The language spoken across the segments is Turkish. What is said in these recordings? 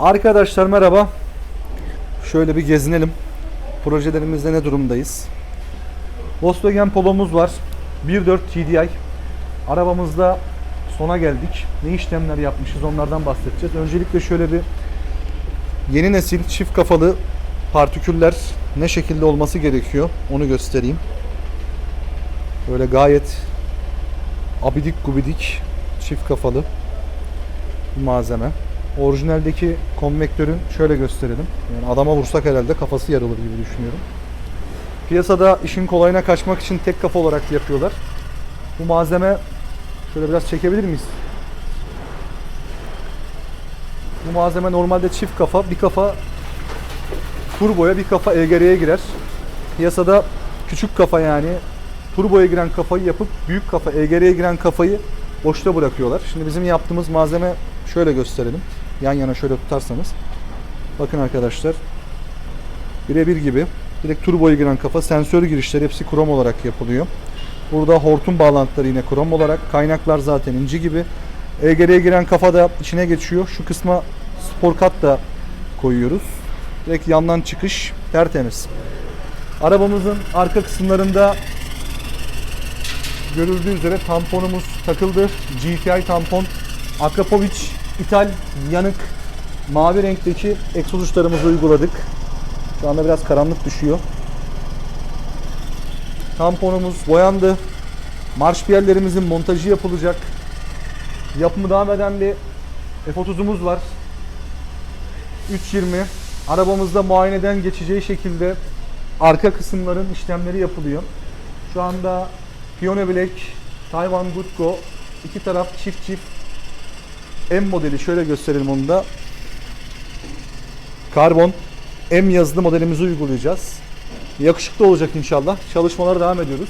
Arkadaşlar merhaba. Şöyle bir gezinelim. Projelerimizde ne durumdayız? Volkswagen Polo'muz var. 1.4 TDI. Arabamızda sona geldik. Ne işlemler yapmışız onlardan bahsedeceğiz. Öncelikle şöyle bir yeni nesil çift kafalı partiküller ne şekilde olması gerekiyor onu göstereyim. Böyle gayet abidik gubidik çift kafalı bir malzeme. Orijinaldeki konvektörün şöyle gösterelim. Yani adama vursak herhalde kafası yarılır gibi düşünüyorum. Piyasada işin kolayına kaçmak için tek kafa olarak yapıyorlar. Bu malzeme şöyle biraz çekebilir miyiz? Bu malzeme normalde çift kafa, bir kafa turboya, bir kafa EGR'ye girer. Piyasada küçük kafa yani turboya giren kafayı yapıp büyük kafa EGR'ye giren kafayı boşta bırakıyorlar. Şimdi bizim yaptığımız malzeme şöyle gösterelim. Yan yana şöyle tutarsanız. Bakın arkadaşlar. Birebir gibi. Direkt turboya giren kafa, sensör girişleri hepsi krom olarak yapılıyor. Burada hortum bağlantıları yine krom olarak. Kaynaklar zaten inci gibi. EGR'ye giren kafa da içine geçiyor. Şu kısma spor kat da koyuyoruz. Direkt yandan çıkış tertemiz. Arabamızın arka kısımlarında görüldüğü üzere tamponumuz takıldı. GTI tampon. Akrapovic ithal yanık mavi renkteki egzoz uçlarımızı uyguladık. Şu anda biraz karanlık düşüyor. Tamponumuz boyandı. Marş piyerlerimizin montajı yapılacak. Yapımı devam eden bir F30'umuz var. 320. Arabamızda muayeneden geçeceği şekilde arka kısımların işlemleri yapılıyor. Şu anda Piyone Black, Taiwan Good Go iki taraf çift çift M modeli şöyle gösterelim onu da. Karbon M yazılı modelimizi uygulayacağız. Yakışıklı olacak inşallah. Çalışmalara devam ediyoruz.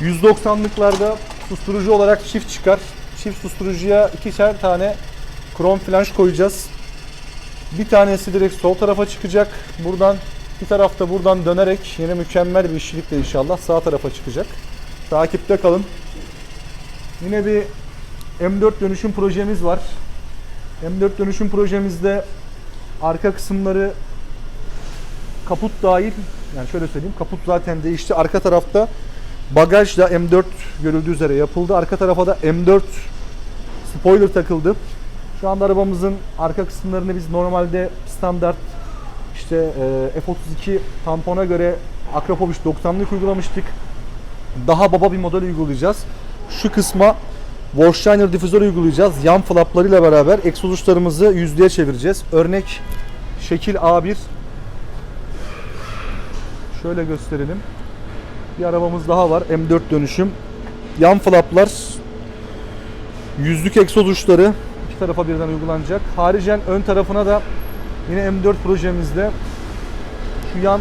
190'lıklarda susturucu olarak çift çıkar. Çift susturucuya ikişer tane krom flanş koyacağız. Bir tanesi direkt sol tarafa çıkacak. Buradan bir tarafta buradan dönerek yine mükemmel bir işçilikle inşallah sağ tarafa çıkacak. Takipte kalın. Yine bir M4 dönüşüm projemiz var. M4 dönüşüm projemizde arka kısımları kaput dahil yani şöyle söyleyeyim kaput zaten değişti. Arka tarafta bagaj da M4 görüldüğü üzere yapıldı. Arka tarafa da M4 spoiler takıldı. Şu anda arabamızın arka kısımlarını biz normalde standart işte e, F32 tampona göre Akrapovic 90'lık uygulamıştık. Daha baba bir model uygulayacağız. Şu kısma Warsteiner difüzör uygulayacağız. Yan flaplarıyla beraber egzoz uçlarımızı yüzlüğe çevireceğiz. Örnek şekil A1 Şöyle gösterelim. Bir arabamız daha var. M4 dönüşüm. Yan flaplar yüzlük egzoz uçları iki tarafa birden uygulanacak. Haricen ön tarafına da yine M4 projemizde şu yan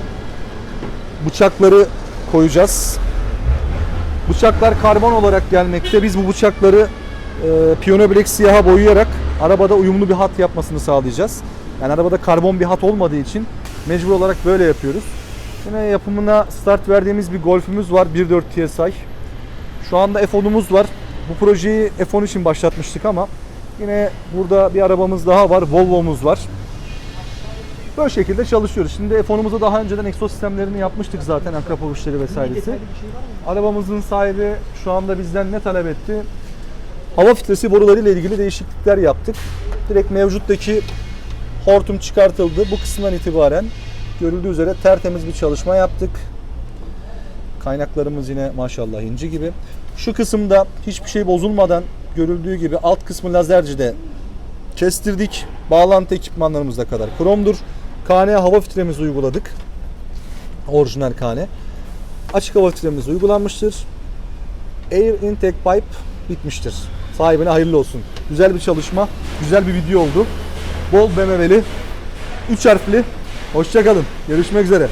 bıçakları koyacağız. Bıçaklar karbon olarak gelmekte. Biz bu bıçakları e, Piyano Black siyaha boyayarak arabada uyumlu bir hat yapmasını sağlayacağız. Yani arabada karbon bir hat olmadığı için mecbur olarak böyle yapıyoruz. Yine yapımına start verdiğimiz bir Golf'ümüz var 1.4 TSI. Şu anda F10'umuz var. Bu projeyi F10 için başlatmıştık ama yine burada bir arabamız daha var. Volvo'muz var. Böyle şekilde çalışıyoruz. Şimdi F10'umuza daha önceden egzoz sistemlerini yapmıştık zaten akrapovuşları vesairesi. Arabamızın sahibi şu anda bizden ne talep etti? Hava filtresi boruları ile ilgili değişiklikler yaptık. Direkt mevcuttaki hortum çıkartıldı. Bu kısımdan itibaren görüldüğü üzere tertemiz bir çalışma yaptık. Kaynaklarımız yine maşallah inci gibi. Şu kısımda hiçbir şey bozulmadan görüldüğü gibi alt kısmı lazercide kestirdik. Bağlantı ekipmanlarımız da kadar kromdur. KN hava filtremizi uyguladık. Orijinal KN. Açık hava filtremiz uygulanmıştır. Air intake pipe bitmiştir. Sahibine hayırlı olsun. Güzel bir çalışma, güzel bir video oldu. Bol BMW'li, 3 harfli. Hoşçakalın. Görüşmek üzere.